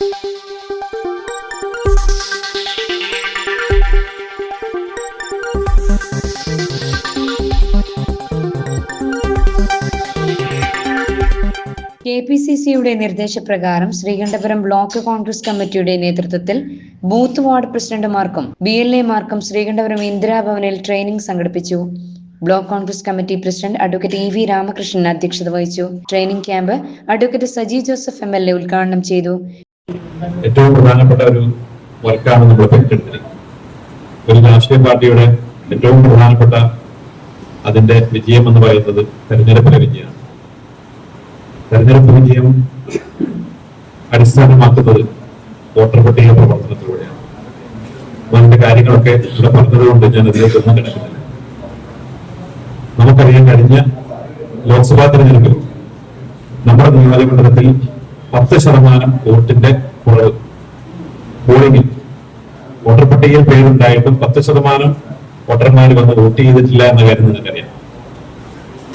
K P C സിയുടെ നിർദ്ദേശപ്രകാരം Sreekandapuram block Congress കമ്മിറ്റിയുടെ നേതൃത്വത്തിൽ ബൂത്ത് വാർഡ് പ്രസിഡന്റുമാർക്കും ബി എൽ എമാർക്കും ശ്രീകണ്ഠപുരം ഇന്ദിരാഭവനിൽ ട്രെയിനിംഗ് സംഘടിപ്പിച്ചു. Block Congress committee president advocate E V Ramakrishnan അധ്യക്ഷത വഹിച്ചു. Training camp advocate Saji Joseph M L A ഉദ്ഘാടനം ചെയ്തു. ഏറ്റവും പ്രധാനപ്പെട്ട ഒരു വർക്കാണ് നമ്മൾ ഏറ്റെടുത്തിരിക്കുന്നത് ഒരു രാഷ്ട്രീയ പാർട്ടിയുടെ ഏറ്റവും പ്രധാനപ്പെട്ട അതിന്റെ വിജയം എന്ന് പറയുന്നത് തെരഞ്ഞെടുപ്പിലെ വിജയമാണ്. തെരഞ്ഞെടുപ്പ് വിജയം അടിസ്ഥാനമാക്കുന്നത് വോട്ടർ പട്ടിക പ്രവർത്തനത്തിലൂടെയാണ്. അതിന്റെ കാര്യങ്ങളൊക്കെ ഇവിടെ പറഞ്ഞതുകൊണ്ട് ഞാൻ അതിലേക്കൊന്നും കിടക്കുന്നില്ല നമുക്കറിയാൻ കഴിഞ്ഞ ലോക്സഭാ തെരഞ്ഞെടുപ്പിൽ നമ്മുടെ നിയോജകമണ്ഡലത്തിൽ പത്ത് ശതമാനം വോട്ടിന്റെ കുറവ് പോളിംഗിൽ വോട്ടർ പട്ടികയിൽ പേരുണ്ടായിട്ടും പത്ത് ശതമാനം വോട്ടർമാർ വന്ന് വോട്ട് ചെയ്തിട്ടില്ല എന്ന കാര്യം നിങ്ങൾക്കറിയാം.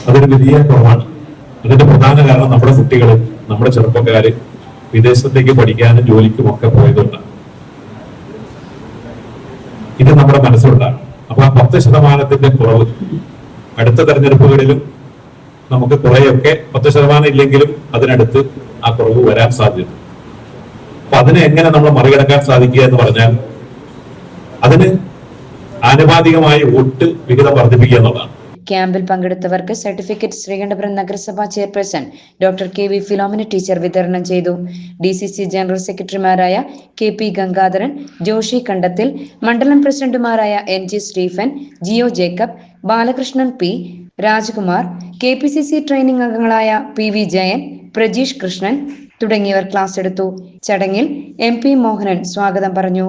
അതൊരു വലിയ കുറവാണ്. അതിന്റെ പ്രധാന കാരണം നമ്മുടെ കുട്ടികൾ നമ്മുടെ ചെറുപ്പക്കാര് വിദേശത്തേക്ക് പഠിക്കാനും ജോലിക്കും ഒക്കെ പോയതുകൊണ്ടാണ്. ഇത് നമ്മുടെ മനസ്സിലുണ്ടാകും. അപ്പൊ ആ പത്ത് ശതമാനത്തിന്റെ കുറവ് അടുത്ത തെരഞ്ഞെടുപ്പുകളിലും നമുക്ക് കുറേയൊക്കെ പത്ത് ശതമാനം ഇല്ലെങ്കിലും അതിനടുത്ത് ആ കുറവ് വരാൻ സാധ്യത. അപ്പൊ അതിനെ എങ്ങനെ നമ്മൾ മറികടക്കാൻ സാധിക്കുക എന്ന് പറഞ്ഞാൽ അതിന് ആനുപാതികമായി വോട്ട് വിഹിതം വർദ്ധിപ്പിക്കുക എന്നുള്ളതാണ്. ക്യാമ്പിൽ പങ്കെടുത്തവർക്ക് സർട്ടിഫിക്കറ്റ് ശ്രീകണ്ഠപുരം നഗരസഭാ chairperson doctor K. V. Philomina teacher വിതരണം ചെയ്തു. ഡി. സി. സി ജനറൽ സെക്രട്ടറിമാരായ കെ. പി. ഗംഗാധരൻ ജോഷി കണ്ടത്തിൽ മണ്ഡലം പ്രസിഡന്റുമാരായ N. G. Stephen Jiyo Jacob Balakrishnan P Rajkumar K P C C training അംഗങ്ങളായ പി വി ജയൻ പ്രജീഷ് കൃഷ്ണൻ തുടങ്ങിയവർ ക്ലാസ് എടുത്തു. ചടങ്ങിൽ എം പി മോഹനൻ സ്വാഗതം പറഞ്ഞു.